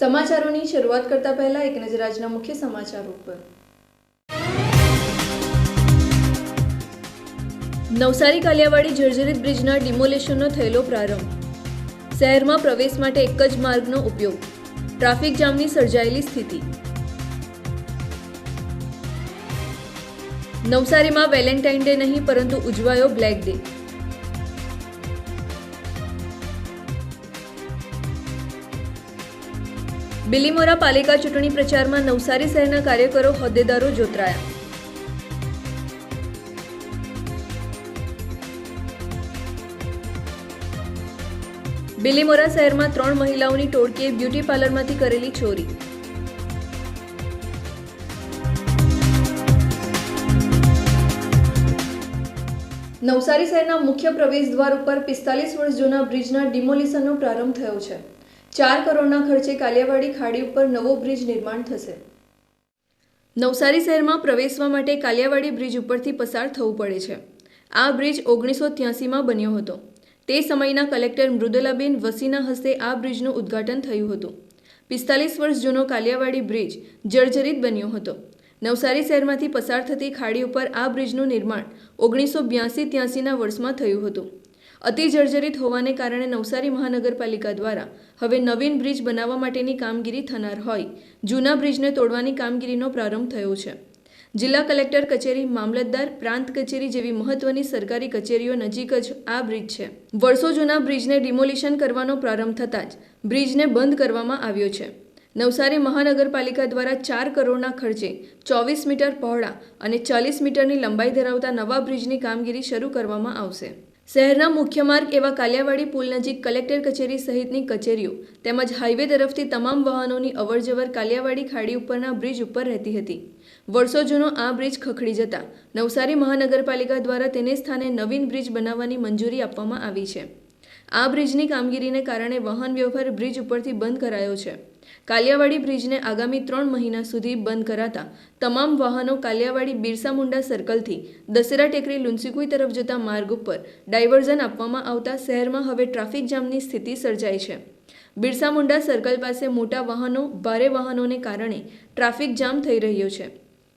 સમાચારોની શરૂઆત કરતા પહેલા એક નજર આજના મુખ્ય સમાચારો પર નવસારી કાલિયાવાડી જર્જરિત બ્રિજના ડિમોલેશનનો થયેલો પ્રારંભ. શહેરમાં પ્રવેશ માટે એક જ માર્ગનો ઉપયોગ. ટ્રાફિક જામની સર્જાયેલી સ્થિતિ. નવસારીમાં વેલેન્ટાઇન ડે નહીં, પરંતુ ઉજવાયો બ્લેક ડે. બિલીમોરા પાલિકા ચૂંટણી પ્રચારમાં નવસારી શહેરના કાર્યકરો હોદ્દેદારો જોતરાયા. બિલીમોરા શહેરમાં ત્રણ મહિલાઓની ટોળકીએ બ્યુટી પાર્લરમાંથી કરેલી ચોરી. નવસારી શહેરના મુખ્ય પ્રવેશ દ્વાર ઉપર પિસ્તાલીસ વર્ષ જૂના બ્રિજના ડિમોલિશનનો પ્રારંભ થયો છે. ચાર કરોડના ખર્ચે કાલિયાવાડી ખાડી ઉપર નવો બ્રિજ નિર્માણ થશે. નવસારી શહેરમાં પ્રવેશવા માટે કાલિયાવાડી બ્રિજ ઉપરથી પસાર થવું પડે છે. આ બ્રિજ ઓગણીસો ત્યાસીમાં બન્યો હતો. તે સમયના કલેક્ટર મૃદુલાબેન વસીના હસ્તે આ બ્રિજનું ઉદ્ઘાટન થયું હતું. પિસ્તાલીસ વર્ષ જૂનો કાલિયાવાડી બ્રિજ જર્જરિત બન્યો હતો. નવસારી શહેરમાંથી પસાર થતી ખાડી ઉપર આ બ્રિજનું નિર્માણ ઓગણીસો બ્યાસી ત્યાસીના વર્ષમાં થયું હતું. અતિ જર્જરિત હોવાને કારણે નવસારી મહાનગરપાલિકા દ્વારા હવે નવીન બ્રિજ બનાવવા માટેની કામગીરી થનાર હોય. જૂના બ્રિજને તોડવાની કામગીરીનો પ્રારંભ થયો છે. જિલ્લા કલેક્ટર કચેરી મામલતદાર, પ્રાંત કચેરી જેવી મહત્વની સરકારી કચેરીઓ નજીક જ આ બ્રિજ છે. વર્ષો જૂના બ્રિજને ડિમોલિશન કરવાનો પ્રારંભ થતાં જ બ્રિજને બંધ કરવામાં આવ્યો છે. નવસારી મહાનગરપાલિકા દ્વારા ચાર કરોડના ખર્ચે ચોવીસ મીટર પહોળા અને ચાલીસ મીટરની લંબાઈ ધરાવતા નવા બ્રિજની કામગીરી શરૂ કરવામાં આવશે. શહેરના મુખ્ય માર્ગ એવા કાલિયાવાડી પુલ નજીક કલેક્ટર કચેરી સહિતની કચેરીઓ તેમજ હાઈવે તરફથી તમામ વાહનોની અવરજવર કાલિયાવાડી ખાડી ઉપરના બ્રિજ ઉપર રહેતી હતી. વર્ષો જૂનો આ બ્રિજ ખખડી જતા નવસારી મહાનગરપાલિકા દ્વારા તેને સ્થાને નવીન બ્રિજ બનાવવાની મંજૂરી આપવામાં આવી છે. આ બ્રિજની કામગીરીને કારણે વાહન વ્યવહાર બ્રિજ ઉપરથી બંધ કરાયો છે. કાલિયાવાડી બ્રિજને આગામી ત્રણ મહિના સુધી બંધ કરાતા તમામ વાહનો કાલિયાવાડી બિરસા મુંડા સર્કલથી દશેરા ટેકરી લુન્સીકુઈ તરફ જતા માર્ગ ઉપર ડાયવર્ઝન આપવામાં આવતા શહેરમાં હવે ટ્રાફિક જામની સ્થિતિ સર્જાઈ છે. બિરસા મુંડા સર્કલ પાસે મોટા વાહનો, ભારે વાહનોને કારણે ટ્રાફિક જામ થઈ રહ્યો છે.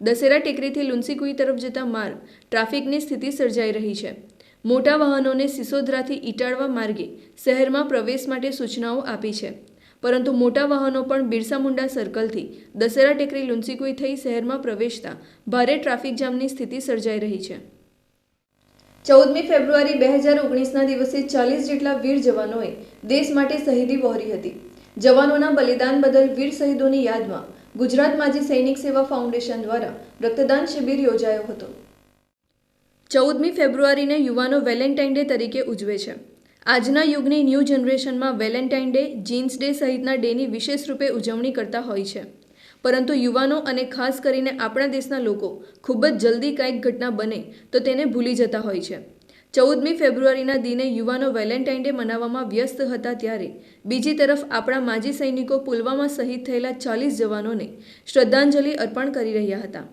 દશેરા ટેકરીથી લુન્સીકુઈ તરફ જતા માર્ગ ટ્રાફિકની સ્થિતિ સર્જાઈ રહી છે. મોટા વાહનોને સિસોદરાથી ઇટાળવા માર્ગે શહેરમાં પ્રવેશ માટે સૂચનાઓ આપી છે. પરંતુ મોટા વાહનો પણ બિરસા મુંડા સર્કલથી દશેરા ટેકરી લુન્સીકુઈ થઈ શહેરમાં પ્રવેશતા ભારે ટ્રાફિક જામની સ્થિતિ સર્જાઈ રહી છે. ચૌદમી ફેબ્રુઆરી બે હજાર ઓગણીસના દિવસે ચાલીસ જેટલા વીર જવાનોએ દેશ માટે શહીદી વહોરી હતી. જવાનોના બલિદાન બદલ વીર શહીદોની યાદમાં ગુજરાત માજી સૈનિક સેવા ફાઉન્ડેશન દ્વારા રક્તદાન શિબિર યોજાયો હતો. ચૌદમી ફેબ્રુઆરીને યુવાનો વેલેન્ટાઇન ડે તરીકે ઉજવે છે. આજના યુગની ન્યૂ જનરેશનમાં વેલેન્ટાઇન ડે, જીન્સ ડે સહિતના ડેની વિશેષ રૂપે ઉજવણી કરતા હોય છે. પરંતુ યુવાનો અને ખાસ કરીને આપણા દેશના લોકો ખૂબ જ જલ્દી કાંઈક ઘટના બને તો તેને ભૂલી જતા હોય છે. ચૌદમી ફેબ્રુઆરીના દિને યુવાનો વેલેન્ટાઇન ડે મનાવવામાં વ્યસ્ત હતા ત્યારે બીજી તરફ આપણા માજી સૈનિકો પુલવામા શહીદ થયેલા ચાલીસ જવાનોને શ્રદ્ધાંજલિ અર્પણ કરી રહ્યા હતા.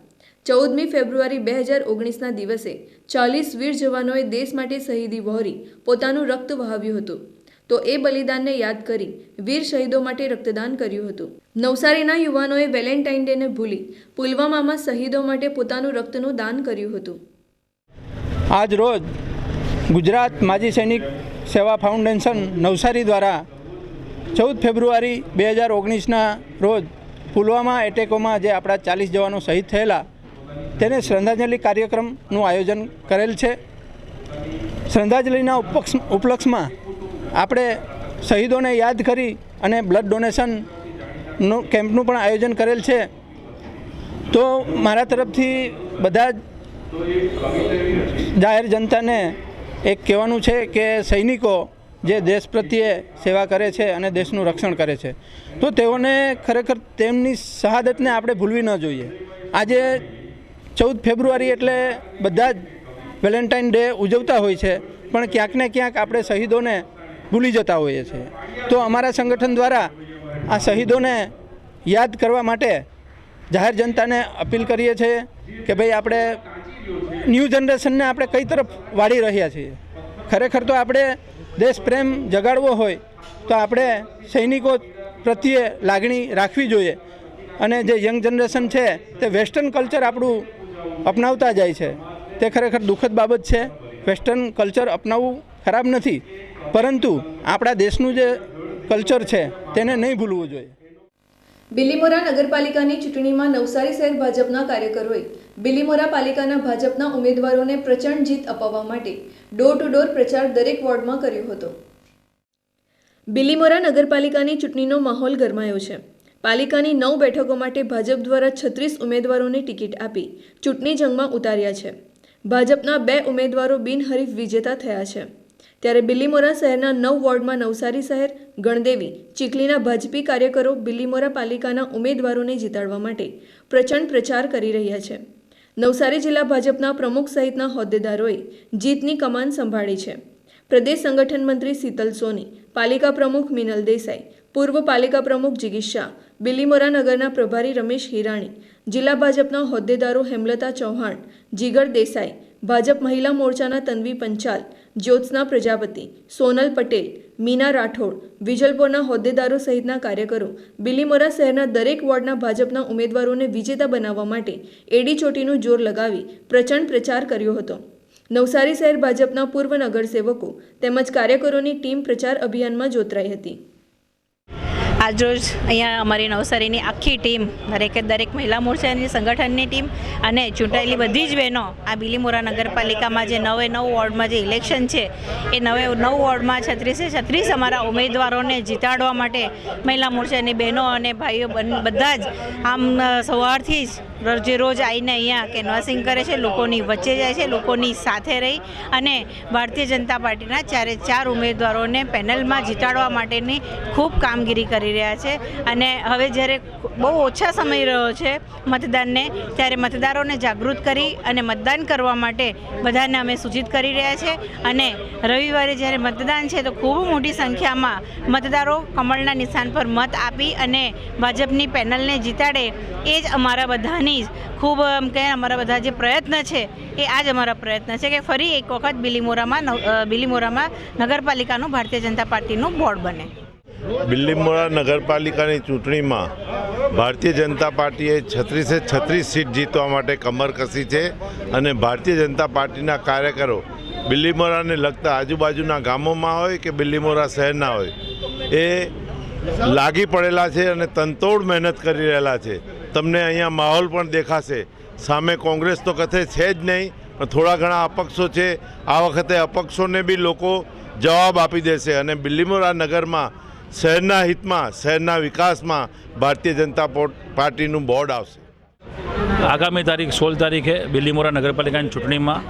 ચૌદમી ફેબ્રુઆરી બે હજાર ઓગણીસના દિવસે ચાલીસ વીર જવાનોએ દેશ માટે શહીદી વહોરી પોતાનું રક્ત વહાવ્યું હતું. તો એ બલિદાનને યાદ કરી વીર શહીદો માટે રક્તદાન કર્યું હતું. નવસારીના યુવાનોએ વેલેન્ટાઇન ડેને ભૂલી પુલવામામાં શહીદો માટે પોતાનું રક્તનું દાન કર્યું હતું. આજ રોજ ગુજરાત માજી સૈનિક સેવા ફાઉન્ડેશન નવસારી દ્વારા ચૌદ ફેબ્રુઆરી બે હજાર ઓગણીસના રોજ પુલવામા એટેકોમાં જે આપણા ચાલીસ જવાનો શહીદ થયેલા તેને શ્રદ્ધાંજલિ કાર્યક્રમનું આયોજન કરેલ છે. શ્રદ્ધાંજલિના ઉપક્ષ, ઉપલક્ષમાં આપણે શહીદોને યાદ કરી અને બ્લડ ડોનેશનનું, કેમ્પનું પણ આયોજન કરેલ છે. તો મારા તરફથી બધા જ જાહેર જનતાને એક કહેવાનું છે કે સૈનિકો જે દેશ પ્રત્યે સેવા કરે છે અને દેશનું રક્ષણ કરે છે. તો તેઓને ખરેખર તેમની શહાદતને આપણે ભૂલવી ન જોઈએ. આજે ચૌદ ફેબ્રુઆરી એટલે બધા જ વેલેન્ટાઇન ડે ઉજવતા હોય છે, પણ ક્યાંક ને ક્યાંક આપણે શહીદોને ભૂલી જતા હોઈએ છીએ. તો અમારા સંગઠન દ્વારા આ શહીદોને યાદ કરવા માટે જાહેર જનતાને અપીલ કરીએ છીએ કે ભાઈ આપણે ન્યૂ જનરેશનને આપણે કઈ તરફ વાળી રહ્યા છીએ. ખરેખર તો આપણે દેશ પ્રેમ જગાડવો હોય તો આપણે સૈનિકો પ્રત્યે લાગણી રાખવી જોઈએ. અને જે યંગ જનરેશન છે તે વેસ્ટર્ન કલ્ચર આપણું અપનાવતા જાય છે. તે ખરેખર દુઃખદ બાબત છે. વેસ્ટર્ન કલ્ચર અપનાવવું ખરાબ નથી. પરંતુ આપણા દેશનું જે કલ્ચર છે, તેને નહીં ભૂલવું જોઈએ. બિલીમોરા નગરપાલિકાની ચૂંટણીમાં નવસારી શહેર ભાજપના કાર્યકરોએ બિલીમોરા પાલિકાના ભાજપના ઉમેદવારોને પ્રચંડ જીત અપાવવા માટે ડોર ટુ ડોર પ્રચાર દરેક વોર્ડમાં કર્યો હતો. બિલીમોરા નગરપાલિકાની ચૂંટણીનો માહોલ ગરમાયો છે. પાલિકાની નવ બેઠકો માટે ભાજપ દ્વારા છત્રીસ ઉમેદવારોને ટિકિટ આપી ચૂંટણી જંગમાં ઉતાર્યા છે. ભાજપના બે ઉમેદવારો બિનહરીફ વિજેતા થયા છે. ત્યારે બિલીમોરા શહેરના નવ વોર્ડમાં નવસારી શહેર, ગણદેવી, ચીખલીના ભાજપી કાર્યકરો બિલીમોરા પાલિકાના ઉમેદવારોને જીતાડવા માટે પ્રચંડ પ્રચાર કરી રહ્યા છે. નવસારી જિલ્લા ભાજપના પ્રમુખ સહિતના હોદ્દેદારોએ જીતની કમાન સંભાળી છે. પ્રદેશ સંગઠન મંત્રી શીતલ સોની, પાલિકા પ્રમુખ મિનલ દેસાઈ પૂર્વ પાલિકા પ્રમુખ જિગીશ શાહ બિલીમોરા નગરના પ્રભારી રમેશ હિરાણી, જિલ્લા ભાજપના હોદ્દેદારો હેમલતા ચૌહાણ, જીગર દેસાઈ, ભાજપ મહિલા મોરચાના તન્વી પંચાલ, જ્યોત્સના પ્રજાપતિ, સોનલ પટેલ, મીના રાઠોડ, વિજલપોરના હોદ્દેદારો સહિતના કાર્યકરો બિલીમોરા શહેરના દરેક વોર્ડના ભાજપના ઉમેદવારોને વિજેતા બનાવવા માટે એડી ચોટીનું જોર લગાવી પ્રચંડ પ્રચાર કર્યો હતો. નવસારી શહેર ભાજપના પૂર્વ નગરસેવકો તેમજ કાર્યકરોની ટીમ પ્રચાર અભિયાનમાં જોતરાઈ હતી. આજરોજ અહીંયા અમારી નવસારીની આખી ટીમ, દરેકે દરેક મહિલા મોરચાની સંગઠનની ટીમ અને ચૂંટાયેલી બધી જ બહેનો આ બિલીમોરા નગરપાલિકામાં જે નવે નવ વોર્ડમાં જે ઇલેક્શન છે, એ નવે નવ વોર્ડમાં છત્રીસે છત્રીસ અમારા ઉમેદવારોને જીતાડવા માટે મહિલા મોરચાની બહેનો અને ભાઈઓ બધા જ આમ સવારથી જ રોજે રોજ આવીને અહીંયા કેનવાસિંગ કરે છે, લોકોની વચ્ચે જાય છે, લોકોની સાથે રહી અને ભારતીય જનતા પાર્ટીના ચારે ચાર ઉમેદવારોને પેનલમાં જીતાડવા માટેની ખૂબ કામગીરી કરી રહ્યા છે અને હવે જ્યારે બહુ ઓછા સમય રહ્યો છે મતદાનને, ત્યારે મતદારોને જાગૃત કરી અને મતદાન કરવા માટે બધાને અમે સૂચિત કરી રહ્યા છે. અને રવિવારે જ્યારે મતદાન છે તો ખૂબ મોટી સંખ્યામાં મતદારો કમળના નિશાન પર મત આપી અને ભાજપની પેનલને જીતાડે, એ જ અમારા બધાની જ ખૂબ, એમ કહે અમારા બધા જે પ્રયત્ન છે, એ આ જ અમારા પ્રયત્ન છે કે ફરી એક વખત બિલીમોરામાં બિલીમોરામાં નગરપાલિકાનું ભારતીય જનતા પાર્ટીનું બોર્ડ બને. બિલ્લીમોરા નગરપાલિકાની ચૂંટણીમાં ભારતીય જનતા પાર્ટીએ છત્રીસે છત્રીસ સીટ જીતવા માટે કમર કસી છે અને ભારતીય જનતા પાર્ટીના કાર્યકરો બિલ્લીમોરાને લગતા આજુબાજુના ગામોમાં હોય કે બિલ્લીમોરા શહેરના હોય, એ લાગી પડેલા છે અને તંતોડ મહેનત કરી રહેલા છે. તમને અહીંયા માહોલ પણ દેખાશે. સામે કોંગ્રેસ તો કથે છે જ નહીં, પણ થોડા ઘણા અપક્ષો છે. આ વખતે અપક્ષોને બી લોકો જવાબ આપી દેશે અને બિલ્લીમોરા નગરમાં શહેરના હિતમાં, શહેરના વિકાસમાં ભારતીય જનતા પાર્ટીનું બોર્ડ આવશે. આગામી તારીખ સોળ તારીખે બિલીમોરા નગરપાલિકાની ચૂંટણીમાં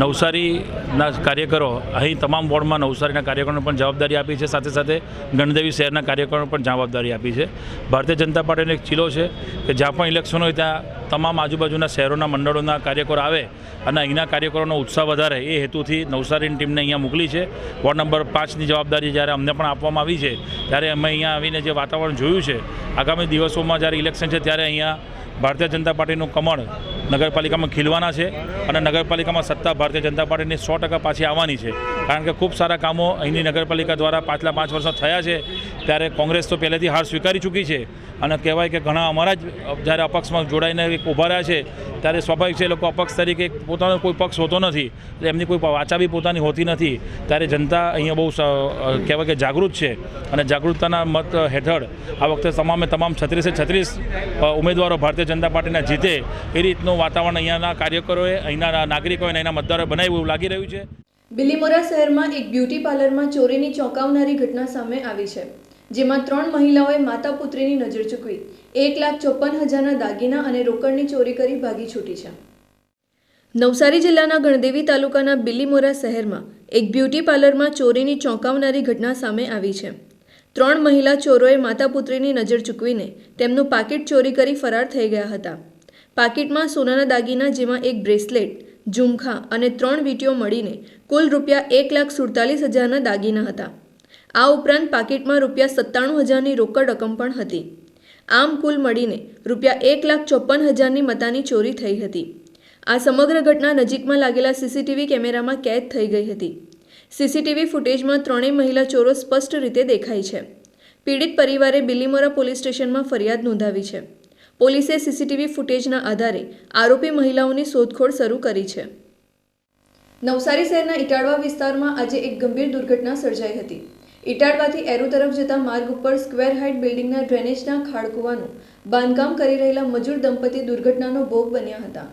નવસારીના કાર્યકરો, અહીં તમામ વોર્ડમાં નવસારીના કાર્યકરોને પણ જવાબદારી આપી છે. સાથે સાથે ગણદેવી શહેરના કાર્યકરોને પણ જવાબદારી આપી છે. ભારતીય જનતા પાર્ટીનો એક ચીલો છે કે જ્યાં પણ ઇલેક્શન હોય ત્યાં તમામ આજુબાજુના શહેરોના મંડળોના કાર્યકરો આવે અને અહીંના કાર્યકરોનો ઉત્સાહ વધારે એ હેતુથી નવસારીની ટીમને અહીંયા મોકલી છે. વોર્ડ નંબર પાંચની જવાબદારી જ્યારે અમને પણ આપવામાં આવી છે, ત્યારે અમે અહીંયા આવીને જે વાતાવરણ જોયું છે, આગામી દિવસોમાં જ્યારે ઇલેક્શન છે ત્યારે અહીંયા ભારતીય જનતા પાર્ટીનું કમળ નગરપાલિકામાં ખીલવાના છે અને નગરપાલિકામાં સત્તા ભારતીય જનતા પાર્ટીની સો ટકા પાછી આવવાની છે. કારણ કે ખૂબ સારા કામો અહીંની નગરપાલિકા દ્વારા પાછલા પાંચ વર્ષો થયા છે. ત્યારે કોંગ્રેસ તો પહેલેથી હાર સ્વીકારી ચૂકી છે. અને કહેવાય કે ઘણા અમારા જ, જ્યારે અપક્ષમાં જોડાઈને ઊભા રહ્યા છે, ત્યારે સ્વાભાવિક છે એ લોકો અપક્ષ તરીકે પોતાનો કોઈ પક્ષ હોતો નથી. એટલે એમની કોઈ વાચા બી પોતાની હોતી નથી. ત્યારે જનતા અહીંયા બહુ કહેવાય કે જાગૃત છે. અને જાગૃતતાના મત હેઠળ આ વખતે તમામે તમામ છત્રીસે છત્રીસ ઉમેદવારો ભારતીય જનતા પાર્ટીના જીતે. એ રીતનું વાતાવરણ અહીંયાના કાર્યકરોએ, અહીંના નાગરિકોએ અને અહીંના મતદારોએ બનાવ્યું એવું લાગી રહ્યું છે. બિલીમોરા શહેરમાં એક બ્યુટી પાર્લરમાં ચોરીની ચોંકાવનારી ઘટના સામે આવી છે, જેમાં ત્રણ મહિલાઓએ માતા પુત્રીની નજર ચૂકવી, એક લાખ ચોપન હજારના દાગીના અને રોકડની ચોરી કરી ભાગી છૂટી છે. નવસારી જિલ્લાના ગણદેવી તાલુકાના બિલીમોરા શહેરમાં એક બ્યુટી પાર્લરમાં ચોરીની ચોંકાવનારી ઘટના સામે આવી છે. ત્રણ મહિલા ચોરોએ માતા પુત્રીની નજર ચૂકવીને તેમનું પાકીટ ચોરી કરી ફરાર થઈ ગયા હતા. પાકીટમાં સોનાના દાગીના જેમાં એક બ્રેસલેટ ઝુમખા અને ત્રણ વીંટીઓ મળીને કુલ રૂપિયા એક લાખ સુડતાલીસ હજારના દાગીના હતા. આ ઉપરાંત પાકીટમાં રૂપિયા સત્તાણું હજારની રોકડ રકમ પણ હતી. આમ કુલ મળીને રૂપિયા એક લાખ ચોપન હજારની મતાની ચોરી થઈ હતી. આ સમગ્ર ઘટના નજીકમાં લાગેલા સીસીટીવી કેમેરામાં કેદ થઈ ગઈ હતી. સીસીટીવી ફૂટેજમાં ત્રણેય મહિલા ચોરો સ્પષ્ટ રીતે દેખાય છે. પીડિત પરિવારે બિલીમોરા પોલીસ સ્ટેશનમાં ફરિયાદ નોંધાવી છે. પોલીસે સીસીટીવી ફૂટેજના આધારે આરોપી મહિલાઓની શોધખોળ શરૂ કરી છે. નવસારી શહેરના ઇટાળવા વિસ્તારમાં આજે એક ગંભીર દુર્ઘટના સર્જાઈ હતી. ઇટાળવાથી એરો તરફ જતા માર્ગ ઉપર સ્ક્વેર હાઇટ બિલ્ડિંગના ડ્રેનેજના ખાડકુવાનું બાંધકામ કરી રહેલા મજૂર દંપતી દુર્ઘટનાનો ભોગ બન્યા હતા.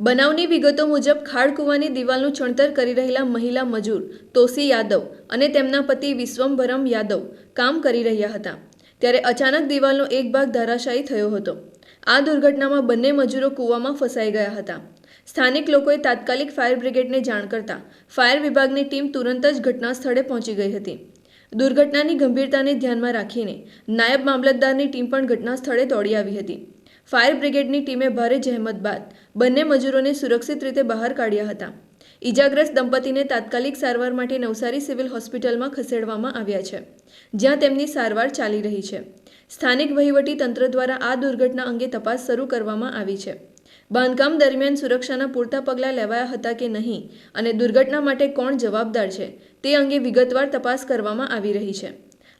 બનાવની વિગતો મુજબ ખાડકુવાની દિવાલનું ચણતર કરી રહેલા મહિલા મજૂર તોસી યાદવ અને તેમના પતિ વિશ્વંભરમ યાદવ કામ કરી રહ્યા હતા. ત્યારે અચાનક દિવાલનો એક ભાગ ધરાશાયી થયો હતો. આ દુર્ઘટનામાં બંને મજૂરો કૂવામાં ફસાઈ ગયા હતા. સ્થાનિક લોકોએ તાત્કાલિક ફાયર બ્રિગેડને જાણ કરતા ફાયર વિભાગની ટીમ તુરંત જ ઘટના સ્થળે પહોંચી ગઈ હતી. દુર્ઘટનાની ગંભીરતાને ધ્યાનમાં રાખીને નાયબ મામલતદારની ટીમ પણ ઘટના સ્થળે દોડી આવી હતી. ફાયર બ્રિગેડની ટીમે ભારે જહેમત બાદ બંને મજૂરોને સુરક્ષિત રીતે બહાર કાઢ્યા હતા. ઇજાગ્રસ્ત દંપતીને તાત્કાલિક સારવાર માટે નવસારી સિવિલ હોસ્પિટલમાં ખસેડવામાં આવ્યા છે. જ્યાં તેમની સારવાર ચાલી રહી છે. સ્થાનિક વહીવટી તંત્ર દ્વારા આ દુર્ઘટના અંગે તપાસ શરૂ કરવામાં આવી છે. બાંધકામ દરમિયાન સુરક્ષાના પૂરતા પગલાં લેવાયા હતા કે નહીં અને દુર્ઘટના માટે કોણ જવાબદાર છે તે અંગે વિગતવાર તપાસ કરવામાં આવી રહી છે.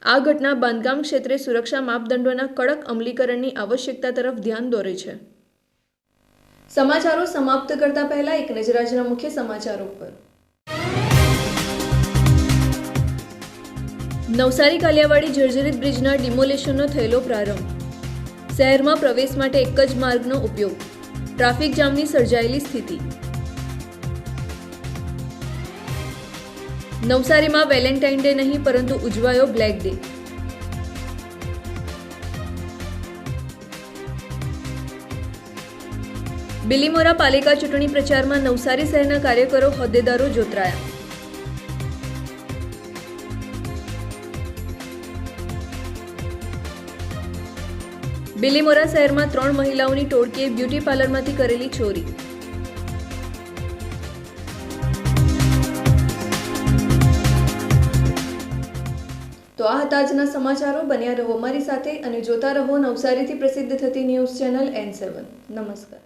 આ ઘટના બાંધકામ ક્ષેત્રે સુરક્ષા માપદંડોના કડક અમલીકરણની આવશ્યકતા તરફ ધ્યાન દોરે છે. સમાચારો સમાપ્ત કરતા પહેલા એક નજર આજના મુખ્ય સમાચારો પર. નવસારી કાલિયાવાડી જર્જરિત બ્રિજના ડિમોલેશનનો થયેલો પ્રારંભ. શહેરમાં પ્રવેશ માટે એક જ માર્ગનો ઉપયોગ. ટ્રાફિક જામની સર્જાયેલી સ્થિતિ. નવસારીમાં વેલેન્ટાઇન ડે નહીં, પરંતુ ઉજવાયો બ્લેક ડે. બિલીમોરા પાલિકા ચૂંટણી પ્રચારમાં નવસારી શહેરના કાર્યકરો હોદ્દેદારો જોતરાયા. બિલીમોરા શહેરમાં ત્રણ મહિલાઓની ટોળકીએ બ્યુટી પાર્લરમાંથી કરેલી ચોરી. તો આ હતા આજના સમાચારો. બન્યા રહો અમારી સાથે અને જોતા રહો નવસારીથી પ્રસિદ્ધ થતી ન્યૂઝ ચેનલ એન સેવન નમસ્કાર.